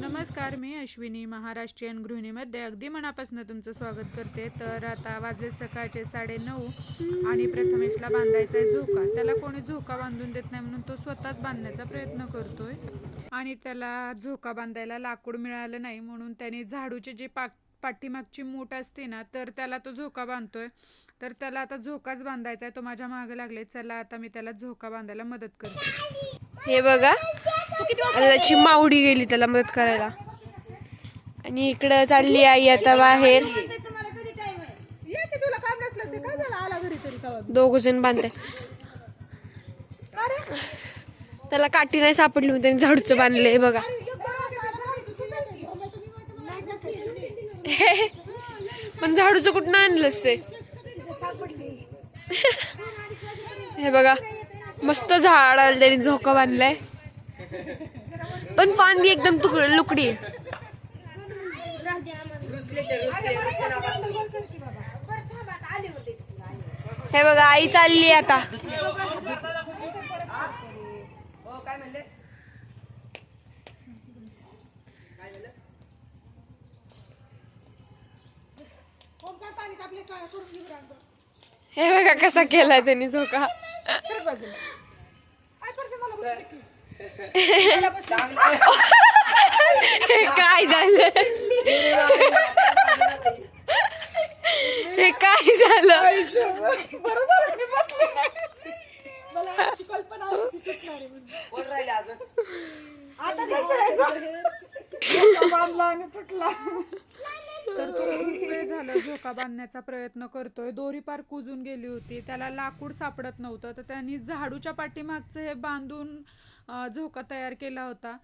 नमस्कार मी अश्विनी महाराष्ट्रीयन गृहिणीमध्ये अगदी मनापासून तुमचं स्वागत करते. तर आता वाजले सकाळचे साडेनऊ आणि प्रथमेशला बांधायचा आहे झोका. त्याला कोणी झोका बांधून देत नाही म्हणून तो स्वतःच बांधण्याचा प्रयत्न करतोय आणि त्याला झोका बांधायला लाकूड मिळालं नाही म्हणून त्याने झाडूचे जे पाक पाठीमागची मूठ असते ना तर त्याला तो झोका बांधतोय. तर त्याला आता झोकाच बांधायचा आहे. तो माझ्या मागे लागले चला आता मी त्याला झोका बांधायला मदत करते. हे बघा आता त्याची मावडी गेली त्याला मदत करायला. आणि इकडं चालली आई आता बाहेर. दोघ जण बांधते. त्याला काठी नाही सापडली म्हणून त्याने झाडूचं बांधलंय बघा. पण झाडूचं कुठं आणलंच ते? हे बघा. मस्त झाड आलं त्याने झोका बांधलाय. पण फांदी एकदम तुकड लुकडी. हे बघा आई चालली आता. हे बघा कसा केलाय त्यांनी झोका. काय झालं? हे काय झालं तर तो खूप वेळ झाला झोका बांधण्याचा प्रयत्न करतोय. दोरी पार कुजून गेली होती. त्याला लाकूड सापडत नव्हतं. तर त्यांनी झाडूच्या पाठीमागचं हे बांधून झोका तयार केला होता.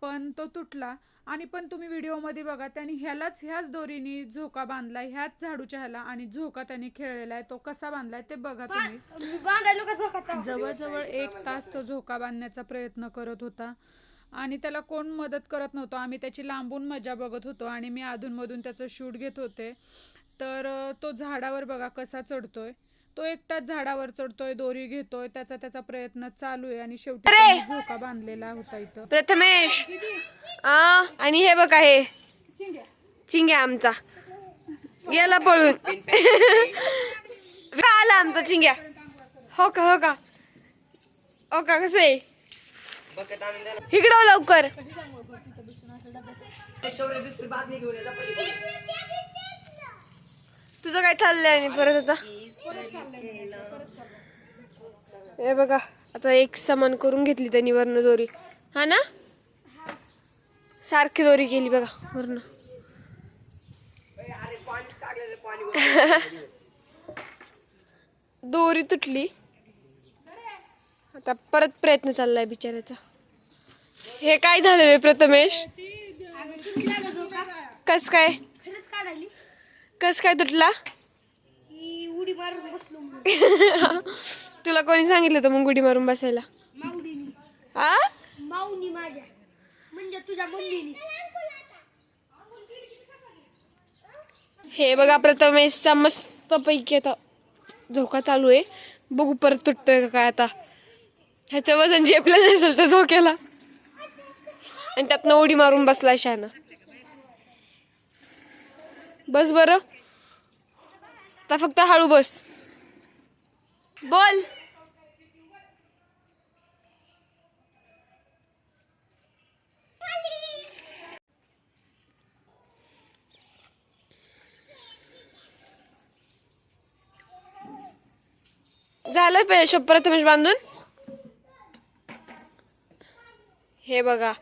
पण तो तुटला. आणि पण तुम्ही व्हिडिओमध्ये बघा त्यांनी ह्यालाच ह्याच दोरीने झोका बांधलाय ह्याच झाडूच्या ह्याला आणि झोका त्यांनी खेळलेला आहे. तो कसा बांधलाय ते बघा तुम्हीच. जवळजवळ एक तास तो झोका बांधण्याचा प्रयत्न करत होता. आणि त्याला कोण मदत करत नव्हतं. आम्ही त्याची लांबून मजा बघत होतो आणि मी अधूनमधून त्याचं शूट घेत होते. तर तो झाडावर बघा कसा चढतोय. तो एकटाच झाडावर चढतोय दोरी घेतोय त्याचा त्याचा प्रयत्न चालू आहे आणि शेवटी त्याने झोका बांधलेला होता इथं. प्रथमेश! आ आणि हे बघा हे. चिंग्या आमचा. गेला पळून. का आला आमचा चिंग्या. हो का हो का? हो का कसं आहे? इकडं लवकर. तुझं काय चाललंय आणि परत आता? हे बघा आता एक समान करून घेतली त्यांनी वर्ण दोरी. हा ना? सारखी दोरी केली बघा वर्ण. दोरी तुटली. आता परत प्रयत्न चाललाय बिचाऱ्याचा. हे काय झालेलं प्रथमेश? कस काय? कस काय तुटला? उडी मारून बसलो. तुला कोणी सांगितलं होतं मग गुडी मारून बसायला? आ? माऊनी माझ्या. म्हणजे तुझ्या मम्मीनी हे बघा प्रथमेशचा मस्त पैकी आता झोका चालू आहे. बघू परत तुटतोय का काय आता. ह्याचं वजन झेपलं नसेल तर झोक्याला आणि त्यातनं उडी मारून बसला शाना. बस बरं. आता फक्त हळू बस. बोल. झालं पे प्रथमेश बांधून? हे बघा.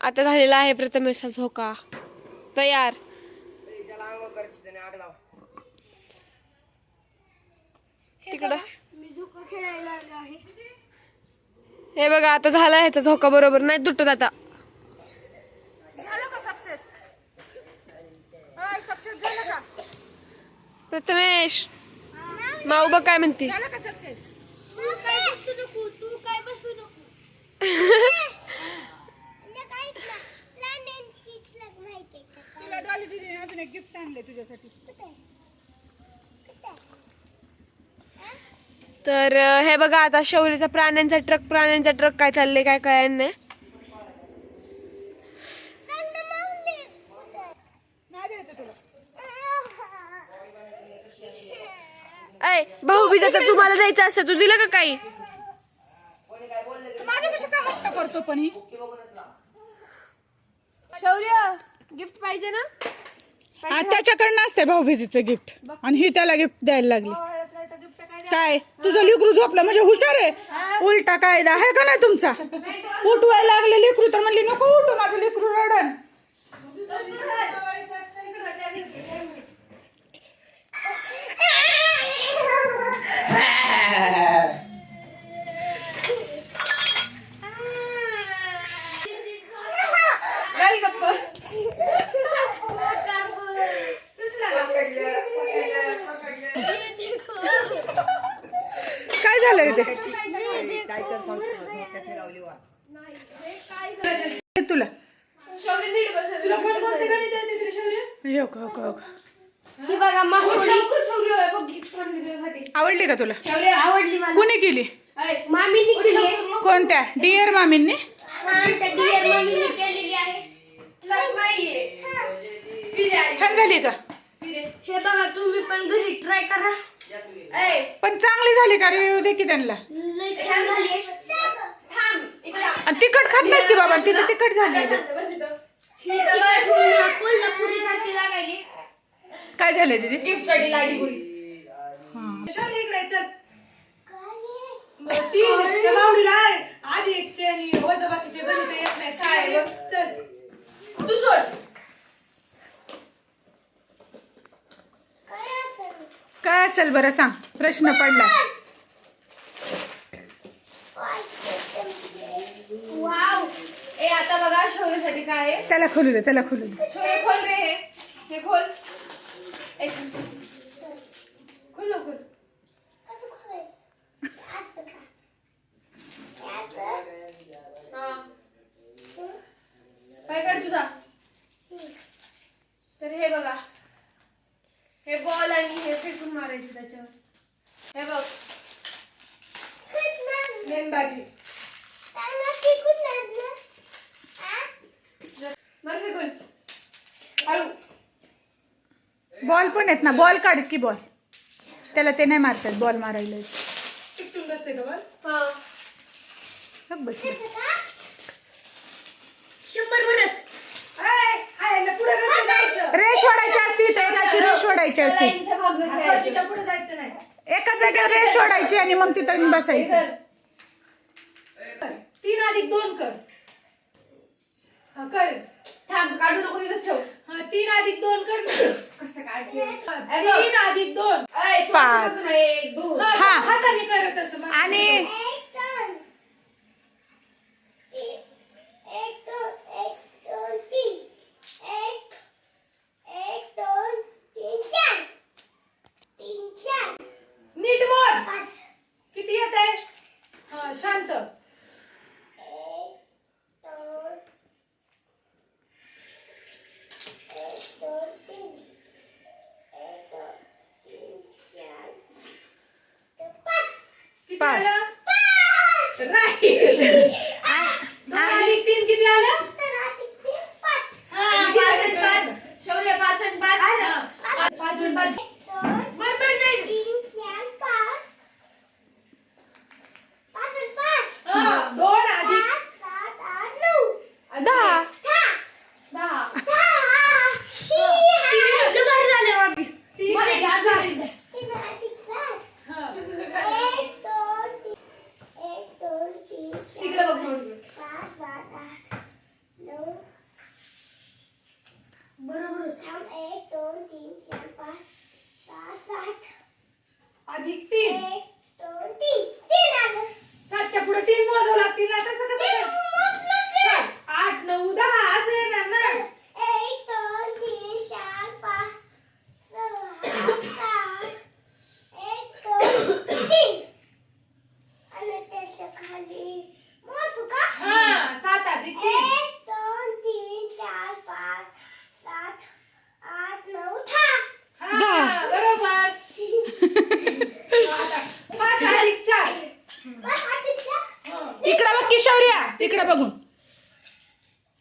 आता झालेला आहे प्रथमेशचा झोका तयार. तिकडं. मी झोका खेळायला आलो आहे. हे बघा आता झाला ह्याचा झोका बरोबर. नाही तुटत आता. प्रथमेश माऊ बघ काय म्हणते? तू काय बसू तर हे बघा आता शौरीचा प्राण्यांचा ट्रक प्राण्यांचा ट्रक काय चाललंय काय कळ्यांना नाही अय भाऊबीजा तुम्हाला जायचं असतं तू दिलं का काही? करतो पण शौर्य गिफ्ट पाहिजे ना? हा त्याच्याकडनं असते भाऊबीजीचं गिफ्ट आणि ही त्याला गिफ्ट द्यायला लागली. काय? तुझं लिकरू झोपलं म्हणजे हुशार आहे. उलटा कायदा आहे का नाही तुमचा? उठवायला लागले लिकरू तर म्हणली नको उठू माझं लिकरू रडन घाल गप्प काय झालं रे ते हे तुला शौर्य नीट बस तुला कोण कोणते गणित येते तुला शौर्य हो का, हो का, हो का. ही बघा मासोळी आवडली का तुला? शौर्य. आवडली मला. कुणी केली? मामीनी केली. आहे कोणत्या? डिअर मामींनी? आमच्या डिअर मामीनी केलेली आहे. छान झाली का. हे बघा तुम्ही पण घरी ट्राय करा. पण चांगली झाली का रिव्ह्यू दे की त्यांना. लई छान झाली. आणि तिखट खात नाहीस की बाबा? तिथं तिखट झाली लागायली. काय झालं दीदी? गिफ्टसाठी लाडी गुडी आधी एक चेनी वजा बाकीचे गणित येत नाही काय चल. तू सोड. काय असेल बरं सांग. प्रश्न पडला वाव ए आता बघा शौर्यसाठी काय आहे त्याला खोलू दे त्याला खोलू दे शौर्य खोल रे हे हे खोल एक खोल लवकर हा काय काढ तुझा तर हे बघा हे बॉल आणि हे फेकून मारायचं त्याच्यावर हे बघ नेमबाजी मार फेकून हळू बॉल पण आहेत ना बॉल काढ की बॉल त्याला ते नाही मारतात बॉल मारायला. हा. रेश ओढायची असती तर एकाची रेश ओढायची असती. लाईनच्या भागनं खेळायचं. फरशीच्या पुढे जायचं नाही. एका जागेवर रेश ओढायची आणि मग तिथं बसायचं. तीन अधिक दोन कर. हा कर. थांब काढू नको तिथंच ठेव हा तीन अधिक दोन कर कसं तीन अधिक दोन ऐ, तू पाच. एक दोन हा, हा. हाताने करत असं. आणि नीट मोज किती येत आहे हा शांत किती पाच. आलं दोन अधिक तीन किती आलं हा आणि पाच आणि पाच शौर्य पाच आणि पाच पाच आणि पाच हा दोन अधिक दहा दहा तीन अधिक सात. हा. तिकडे बघ म्हणून बरोबर थांब एक दोन तीन चार पाच सहा सात अधिक तीन एक दोन तीन तीन आलं सातच्या पुढे तीन मोजावं लागतील ना तसं कसं काय? सात, आठ नऊ दहा असं येणार ना एक दोन तीन चार पाच सहा सात एक दोन तीन आणि त्याच्याखाली मोजू का हा सात अधिक तीन एक दोन तीन चार पाच सात आठ नऊ दहा हा बरोबर आता पाच अधिक चार बस आठवलं? हा. इकडं बघ किशोर्या तिकडं बघून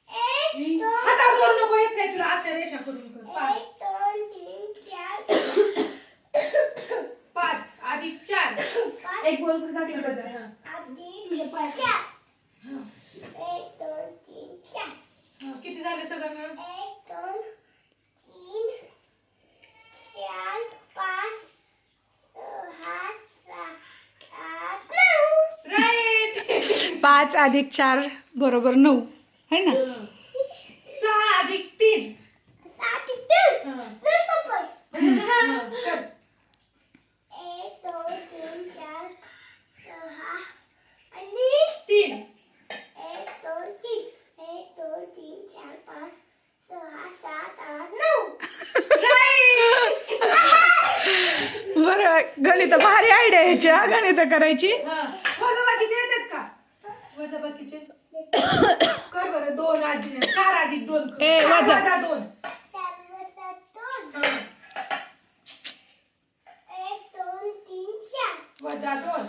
एक दोन हातावर करू नको येत नाही तुला अशा रेषा करून कर पाच एक दोन तीन चार पाच एक बोल कुठं टाकलं त्याचं? हा. आधी चार एक दोन तीन चार हा, किती झाले सगळं मिळून? एक दोन तीन चार पाच पाच अधिक चार बरोबर नऊ. है ना? सहा अधिक तीन सात तीन हा. लय सोपं आहे. हा, कर. एक दोन तीन चार सहा आणि तीन एक दोन तीन एक दोन तीन चार पाच सहा सात आठ नऊ बरं गणित भारी हा गणित करायची. वजाबाकीचे येतात का? वजाबाकीचे? कर बरं दोन अधिक चार अधिक दोन कर. ए, चार वजा. वजा दोन. वजा दोन.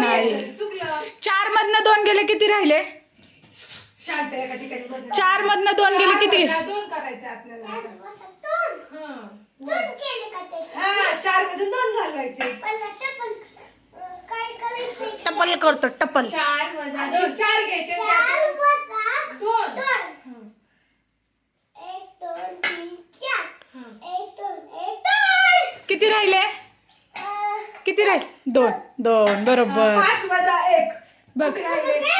नाही. चुकलं. चार मधनं दोन गेले किती राहिले? शांत एका ठिकाणी बस चार मधनं दोन गेले किती? दोन करायचे आपल्याला. चार वजा दोन हा. हा चारमध्ये दोन घालवायचे. टप्पल करतो टप्पल चार वजा दोन. चार घ्यायचे चार त्यात वजा दोन. दोन. हा. एक दोन तीन चार. हा. एक दोन एक दोन. किती राहिले? किती राहिले? दोन. दोन बरोबर. पाच वजा एक. बघ. राहिले?